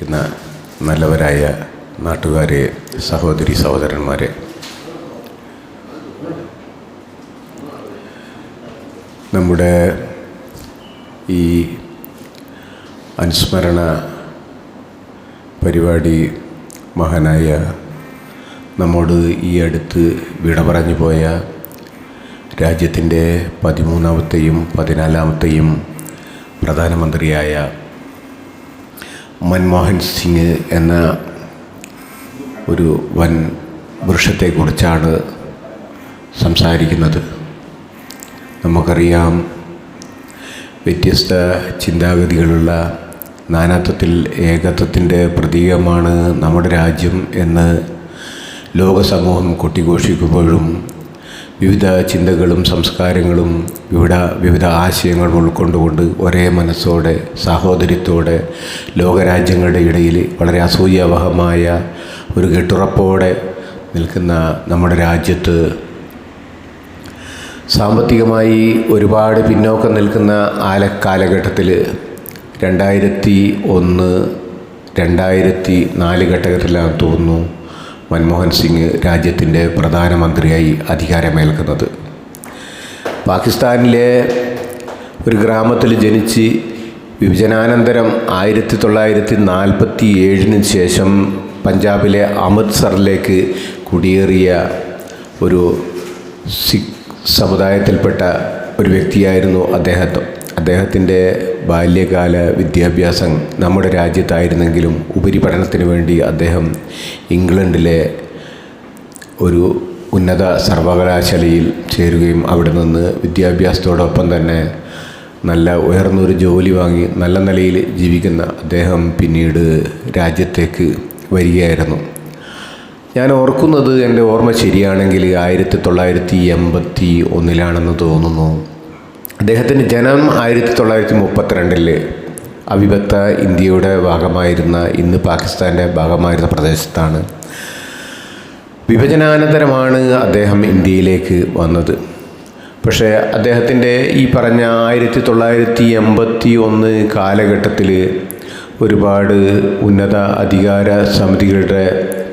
ഇരിക്കുന്ന നല്ലവരായ നാട്ടുകാരെ സഹോദരി സഹോദരന്മാരെ. നമ്മുടെ ഈ അനുസ്മരണ പരിപാടി മഹാനായ നമ്മോട് ഈ അടുത്ത് വിട പറഞ്ഞു പോയ രാജ്യത്തിന്റെ പതിമൂന്നാമത്തെയും പതിനാലാമത്തെയും പ്രധാനമന്ത്രിയായ മൻമോഹൻ സിംഗ് എന്ന ഒരു വൻ വൃക്ഷത്തെക്കുറിച്ചാണ് സംസാരിക്കുന്നത്. നമുക്കറിയാം വ്യത്യസ്ത ചിന്താഗതികളുള്ള നാനാത്വത്തിൽ ഏകത്വത്തിന്റെ പ്രതീകമാണ് നമ്മുടെ രാജ്യം എന്ന് ലോകസമൂഹം കൊട്ടിഘോഷിക്കുമ്പോഴും വിവിധ ചിന്തകളും സംസ്കാരങ്ങളും വിവിധ വിവിധ ആശയങ്ങളും ഉൾക്കൊണ്ടുകൊണ്ട് ഒരേ മനസ്സോടെ സാഹോദര്യത്തോടെ ലോകരാജ്യങ്ങളുടെ ഇടയിൽ വളരെ അസൂയാവഹമായ ഒരു കെട്ടുറപ്പോടെ നിൽക്കുന്ന നമ്മുടെ രാജ്യത്ത് സാമ്പത്തികമായി ഒരുപാട് പിന്നോക്കം നിൽക്കുന്ന ആല കാലഘട്ടത്തിൽ രണ്ടായിരത്തി ഒന്ന് രണ്ടായിരത്തി നാല് ഘട്ടത്തിലാണ് തോന്നുന്നു. മൻമോഹൻ സിംഗ് രാജ്യത്തിന്റെ പ്രധാനമന്ത്രിയായി അധികാരമേൽക്കുന്നത്. പാകിസ്ഥാനിലെ ഒരു ഗ്രാമത്തിൽ ജനിച്ച് വിഭജനാനന്തരം ആയിരത്തി തൊള്ളായിരത്തി നാൽപ്പത്തി ഏഴിന് ശേഷം പഞ്ചാബിലെ അമൃത്സറിലേക്ക് കുടിയേറിയ ഒരു സിഖ് സമുദായത്തിൽപ്പെട്ട ഒരു വ്യക്തിയായിരുന്നു അദ്ദേഹത്തെ അദ്ദേഹത്തിന്റെ ബാല്യകാല വിദ്യാഭ്യാസം നമ്മുടെ രാജ്യത്തായിരുന്നെങ്കിലും ഉപരിപഠനത്തിന് വേണ്ടി അദ്ദേഹം ഇംഗ്ലണ്ടിലെ ഒരു ഉന്നത സർവകലാശാലയിൽ ചേരുകയും അവിടെ നിന്ന് വിദ്യാഭ്യാസത്തോടൊപ്പം തന്നെ നല്ല ഉയർന്നൊരു ജോലി വാങ്ങി നല്ല നിലയിൽ ജീവിക്കുന്ന അദ്ദേഹം പിന്നീട് രാജ്യത്തേക്ക് വരികയായിരുന്നു. ഞാൻ ഓർക്കുന്നത് എന്റെ ഓർമ്മ ശരിയാണെങ്കിൽ ആയിരത്തി തൊള്ളായിരത്തി എൺപത്തി ഒന്നിലാണെന്ന് തോന്നുന്നു. അദ്ദേഹത്തിന്റെ ജനനം ആയിരത്തി തൊള്ളായിരത്തി മുപ്പത്തിരണ്ടിൽ അവിഭക്ത ഇന്ത്യയുടെ ഭാഗമായിരുന്ന ഇന്ന് പാകിസ്ഥാന്റെ ഭാഗമായിരുന്ന പ്രദേശത്താണ്. വിഭജനാനന്തരമാണ് അദ്ദേഹം ഇന്ത്യയിലേക്ക് വന്നത്. പക്ഷേ അദ്ദേഹത്തിന്റെ ഈ പറഞ്ഞ ആയിരത്തി തൊള്ളായിരത്തി എൺപത്തി ഒന്ന് കാലഘട്ടത്തിൽ ഒരുപാട് ഉന്നത അധികാര സമിതികളുടെ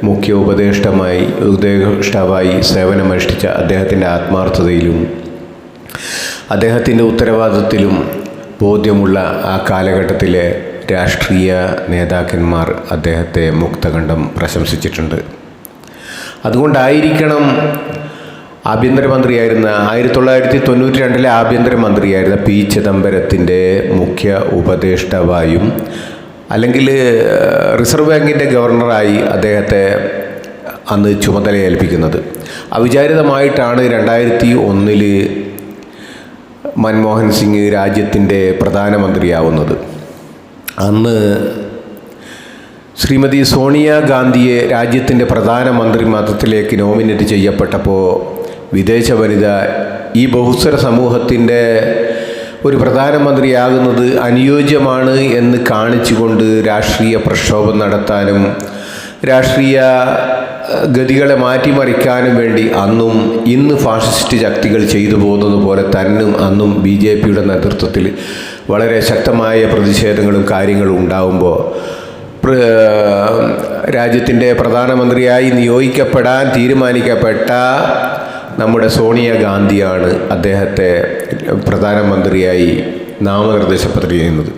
മുഖ്യ ഉപദേഷ്ടമായി ഉപദേഷ്ടാവായി സേവനമനുഷ്ഠിച്ച അദ്ദേഹത്തിന്റെ ആത്മാർത്ഥതയിലും അദ്ദേഹത്തിന്റെ ഉത്തരവാദിത്വത്തിലും ബോധ്യമുള്ള ആ കാലഘട്ടത്തിലെ രാഷ്ട്രീയ നേതാക്കന്മാർ അദ്ദേഹത്തെ മുക്തകണ്ഠം പ്രശംസിച്ചിട്ടുണ്ട്. അതുകൊണ്ടായിരിക്കണം ആഭ്യന്തരമന്ത്രിയായിരുന്ന ആയിരത്തി തൊള്ളായിരത്തി തൊണ്ണൂറ്റി രണ്ടിലെ ആഭ്യന്തരമന്ത്രിയായിരുന്ന പി ചിദംബരത്തിന്റെ മുഖ്യ ഉപദേഷ്ടാവായും അല്ലെങ്കിൽ റിസർവ് ബാങ്കിന്റെ ഗവർണറായി അദ്ദേഹത്തെ അന്ന് ചുമതല ഏൽപ്പിക്കുന്നത് അവിചാരിതമായിട്ടാണ് രണ്ടായിരത്തി ഒന്നിൽ മൻമോഹൻ സിംഗ് രാജ്യത്തിന്റെ പ്രധാനമന്ത്രിയാവുന്നത്. അന്ന് ശ്രീമതി സോണിയാഗാന്ധിയെ രാജ്യത്തിന്റെ പ്രധാനമന്ത്രി മതത്തിലേക്ക് നോമിനേറ്റ് ചെയ്യപ്പെട്ടപ്പോൾ വിദേശ വനിത ഈ ബഹുസ്വര സമൂഹത്തിന്റെ ഒരു പ്രധാനമന്ത്രിയാകുന്നത് അനുയോജ്യമാണ് എന്ന് കാണിച്ചുകൊണ്ട് രാഷ്ട്രീയ പ്രക്ഷോഭം നടത്താനും രാഷ്ട്രീയ ഗതികളെ മാറ്റിമറിക്കാനും വേണ്ടി അന്നും ഇന്ന് ഫാസിസ്റ്റ് ശക്തികൾ ചെയ്തു പോകുന്നത് പോലെ തന്നും അന്നും ബി ജെ പിയുടെ നേതൃത്വത്തിൽ വളരെ ശക്തമായ പ്രതിഷേധങ്ങളും കാര്യങ്ങളും ഉണ്ടാകുമ്പോൾ രാജ്യത്തിന്റെ പ്രധാനമന്ത്രിയായി നിയോഗിക്കപ്പെടാൻ തീരുമാനിക്കപ്പെട്ട നമ്മുടെ സോണിയ ഗാന്ധിയാണ് അദ്ദേഹത്തെ പ്രധാനമന്ത്രിയായി നാമനിർദ്ദേശപത്രം ചെയ്യുന്നത്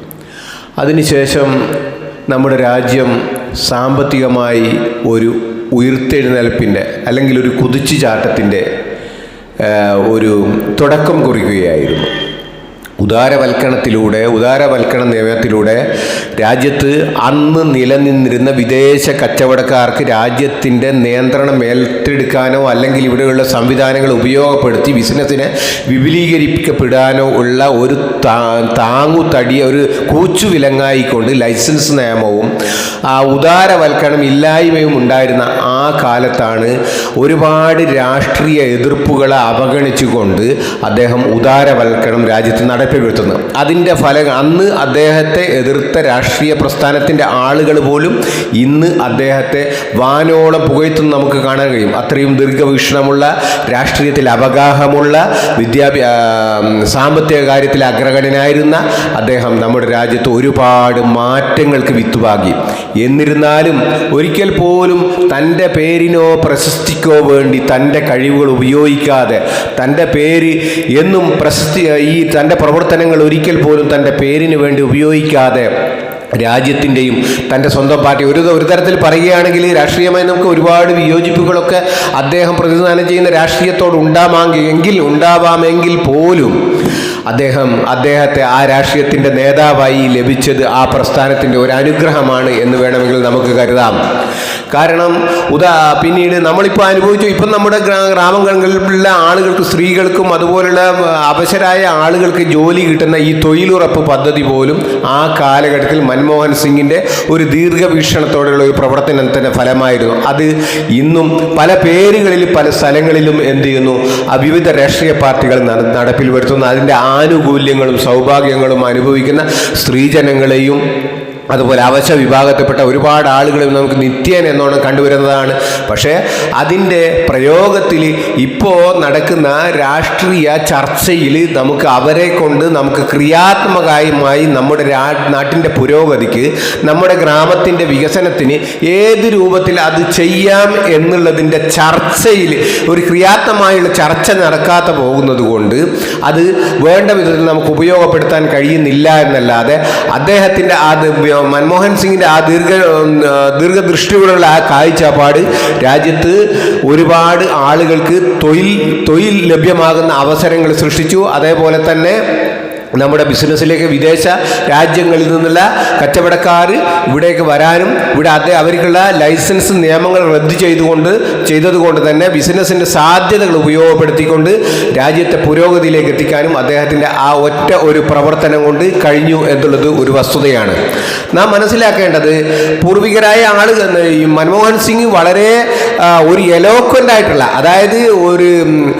അതിനുശേഷം നമ്മുടെ രാജ്യം സാമ്പത്തികമായി ഒരു ഉയർത്തെഴുന്നേൽപ്പിന്റെ അല്ലെങ്കിൽ ഒരു കുതിച്ചുചാട്ടത്തിന്റെ ഒരു തുടക്കം കുറിക്കുകയായിരുന്നു. ഉദാരവൽക്കരണത്തിലൂടെ ഉദാരവൽക്കരണ നിയമത്തിലൂടെ രാജ്യത്ത് അന്ന് നിലനിന്നിരുന്ന വിദേശ കച്ചവടക്കാർക്ക് രാജ്യത്തിന്റെ നിയന്ത്രണം ഏറ്റെടുക്കാനോ അല്ലെങ്കിൽ ഇവിടെയുള്ള സംവിധാനങ്ങൾ ഉപയോഗപ്പെടുത്തി ബിസിനസ്സിനെ വിപുലീകരിക്കപ്പെടാനോ ഉള്ള ഒരു താങ്ങു തടിയ ഒരു കൂച്ചുവിലങ്ങായിക്കൊണ്ട് ലൈസൻസ് നിയമവും ആ ഉദാരവൽക്കരണം ഇല്ലായ്മയും ഉണ്ടായിരുന്ന ആ കാലത്താണ് ഒരുപാട് രാഷ്ട്രീയ എതിർപ്പുകളെ അവഗണിച്ചുകൊണ്ട് അദ്ദേഹം ഉദാരവൽക്കരണം രാജ്യത്ത് നട നടപ്പിൽ വരുത്തുന്നത് അതിന്റെ ഫലം അന്ന് അദ്ദേഹത്തെ എതിർത്ത രാഷ്ട്രീയ പ്രസ്ഥാനത്തിന്റെ ആളുകൾ പോലും ഇന്ന് അദ്ദേഹത്തെ വാനോളം പുകഴ്ത്തുന്ന നമുക്ക് കാണാൻ കഴിയും. അത്രയും ദീർഘവീക്ഷണമുള്ള രാഷ്ട്രീയത്തിൽ അവഗാഹമുള്ള വിദ്യാഭ്യാ സാമ്പത്തിക കാര്യത്തിൽ അഗ്രഗണനായിരുന്ന അദ്ദേഹം നമ്മുടെ രാജ്യത്ത് ഒരുപാട് മാറ്റങ്ങൾക്ക് വിത്തുപാകി. എന്നിരുന്നാലും ഒരിക്കൽ പോലും തന്റെ പേരിനോ പ്രശസ്തിക്കോ വേണ്ടി തന്റെ കഴിവുകൾ ഉപയോഗിക്കാതെ തന്റെ പേര് എന്നും പ്രശസ്തി ഈ തന്റെ പ്രവർത്തനങ്ങൾ ഒരിക്കൽ പോലും തന്റെ പേരിന് വേണ്ടി ഉപയോഗിക്കാതെ രാജ്യത്തിന്റെയും തന്റെ സ്വന്തം പാർട്ടി ഒരു ഒരു തരത്തിൽ പറയുകയാണെങ്കിൽ രാഷ്ട്രീയമായി നമുക്ക് ഒരുപാട് വിയോജിപ്പുകളൊക്കെ അദ്ദേഹം പ്രതിനിധാനം ചെയ്യുന്ന രാഷ്ട്രീയത്തോട് ഉണ്ടാവാമെങ്കിൽ ഉണ്ടാവാമെങ്കിൽ പോലും അദ്ദേഹം അദ്ദേഹത്തെ ആ രാഷ്ട്രീയത്തിന്റെ നേതാവായി ലഭിച്ചത് ആ പ്രസ്ഥാനത്തിന്റെ ഒരു അനുഗ്രഹമാണ് എന്ന് വേണമെങ്കിൽ നമുക്ക് കരുതാം. കാരണം ഉദാ പിന്നീട് നമ്മളിപ്പോൾ അനുഭവിച്ചു ഇപ്പം നമ്മുടെ ഗ്രാ- ഗ്രാമങ്ങളിലുള്ള ആളുകൾക്ക് സ്ത്രീകൾക്കും അതുപോലുള്ള അവശരായ ആളുകൾക്ക് ജോലി കിട്ടുന്ന ഈ തൊഴിലുറപ്പ് പദ്ധതി പോലും ആ കാലഘട്ടത്തിൽ മൻമോഹൻ സിംഗിന്റെ ഒരു ദീർഘവീക്ഷണത്തോടെയുള്ള ഒരു പ്രവർത്തനത്തിന്റെ ഫലമായിരുന്നു. അത് ഇന്നും പല പേരുകളിലും പല സ്ഥലങ്ങളിലും എന്ത് ചെയ്യുന്നു വിവിധ രാഷ്ട്രീയ പാർട്ടികൾ നടപ്പിൽ വരുത്തുന്നു. അതിന്റെ ആനുകൂല്യങ്ങളും സൗഭാഗ്യങ്ങളും അനുഭവിക്കുന്ന സ്ത്രീജനങ്ങളെയും അതുപോലെ അവശ വിഭാഗത്തിൽപ്പെട്ട ഒരുപാട് ആളുകളും നമുക്ക് നിത്യേന എന്നോണം കണ്ടുവരുന്നതാണ്. പക്ഷേ അതിന്റെ പ്രയോഗത്തിൽ ഇപ്പോൾ നടക്കുന്ന രാഷ്ട്രീയ ചർച്ചയിൽ നമുക്ക് അവരെ കൊണ്ട് നമുക്ക് ക്രിയാത്മകമായി നമ്മുടെ നാട്ടിന്റെ പുരോഗതിക്ക് നമ്മുടെ ഗ്രാമത്തിന്റെ വികസനത്തിന് ഏത് രൂപത്തിൽ അത് ചെയ്യാം എന്നുള്ളതിന്റെ ചർച്ചയിൽ ഒരു ക്രിയാത്മകമായുള്ള ചർച്ച നടക്കാത്ത പോകുന്നത് കൊണ്ട് അത് വേണ്ട വിധത്തിൽ നമുക്ക് ഉപയോഗപ്പെടുത്താൻ കഴിയുന്നില്ല എന്നല്ലാതെ അദ്ദേഹത്തിന്റെ ആ മൻമോഹൻ സിംഗിന്റെ ആ ദീർഘ ദീർഘദൃഷ്ടിയോടുള്ള ആ കാഴ്ചപ്പാട് രാജ്യത്ത് ഒരുപാട് ആളുകൾക്ക് തൊഴിൽ തൊഴിൽ ലഭ്യമാകുന്ന അവസരങ്ങൾ സൃഷ്ടിച്ചു. അതേപോലെ തന്നെ നമ്മുടെ ബിസിനസ്സിലേക്ക് വിദേശ രാജ്യങ്ങളിൽ നിന്നുള്ള കച്ചവടക്കാർ ഇവിടേക്ക് വരാനും ഇവിടെ അത് അവർക്കുള്ള ലൈസൻസ് നിയമങ്ങൾ റദ്ദ് ചെയ്തുകൊണ്ട് ചെയ്തതുകൊണ്ട് തന്നെ ബിസിനസ്സിന്റെ സാധ്യതകൾ ഉപയോഗപ്പെടുത്തിക്കൊണ്ട് രാജ്യത്തെ പുരോഗതിയിലേക്ക് എത്തിക്കാനും അദ്ദേഹത്തിന്റെ ആ ഒറ്റ ഒരു പ്രവർത്തനം കൊണ്ട് കഴിഞ്ഞു എന്നുള്ളത് ഒരു വസ്തുതയാണ്. നാം മനസ്സിലാക്കേണ്ടത് പൂർവികരായ ആളുകൾ ഈ മൻമോഹൻ സിംഗ് വളരെ ഒരു എലോക്വന്റ് ആയിട്ടുള്ള അതായത് ഒരു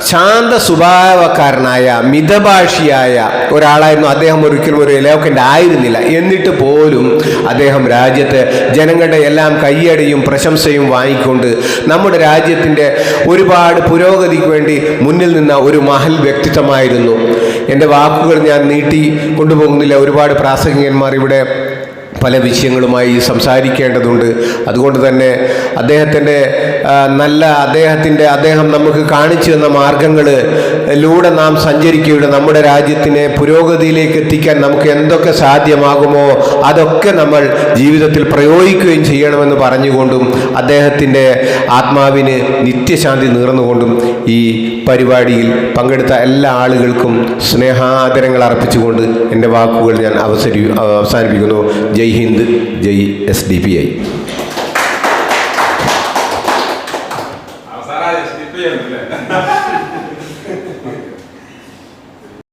ശാന്ത സ്വഭാവക്കാരനായ മിതഭാഷിയായ ഒരാളായിരുന്നു അദ്ദേഹം. ഒരിക്കലും ഒരു എലോക്വന്റ് ആയിരുന്നില്ല എന്നിട്ട് പോലും അദ്ദേഹം രാജ്യത്തെ ജനങ്ങളുടെ എല്ലാം കയ്യടിയും പ്രശംസയും വാങ്ങിക്കൊണ്ട് നമ്മുടെ രാജ്യത്തിന്റെ ഒരുപാട് പുരോഗതിക്ക് വേണ്ടി മുന്നിൽ നിന്ന ഒരു മഹൽ വ്യക്തിത്വമായിരുന്നു. എന്റെ വാക്കുകൾ ഞാൻ നീട്ടി കൊണ്ടുപോകുന്നില്ല. ഒരുപാട് പ്രാസംഗികന്മാർ ഇവിടെ പല വിഷയങ്ങളുമായി സംസാരിക്കേണ്ടതുണ്ട്. അതുകൊണ്ട് തന്നെ അദ്ദേഹത്തിന്റെ നല്ല അദ്ദേഹത്തിന്റെ അദ്ദേഹം നമുക്ക് കാണിച്ചു തന്ന മാർഗങ്ങളിലൂടെ നാം സഞ്ചരിക്കുകയുടെ നമ്മുടെ രാജ്യത്തിനെ പുരോഗതിയിലേക്ക് എത്തിക്കാൻ നമുക്ക് എന്തൊക്കെ സാധ്യമാകുമോ അതൊക്കെ നമ്മൾ ജീവിതത്തിൽ പ്രയോഗിക്കുകയും ചെയ്യണമെന്ന് പറഞ്ഞുകൊണ്ടും അദ്ദേഹത്തിന്റെ ആത്മാവിന് നിത്യശാന്തി നേർന്നുകൊണ്ടും ഈ പരിപാടിയിൽ പങ്കെടുത്ത എല്ലാ ആളുകൾക്കും സ്നേഹാദരങ്ങൾ അർപ്പിച്ചുകൊണ്ട് എന്റെ വാക്കുകൾ ഞാൻ അവസരി അവസാനിപ്പിക്കുന്നു. Jai Hind Jai S D P I.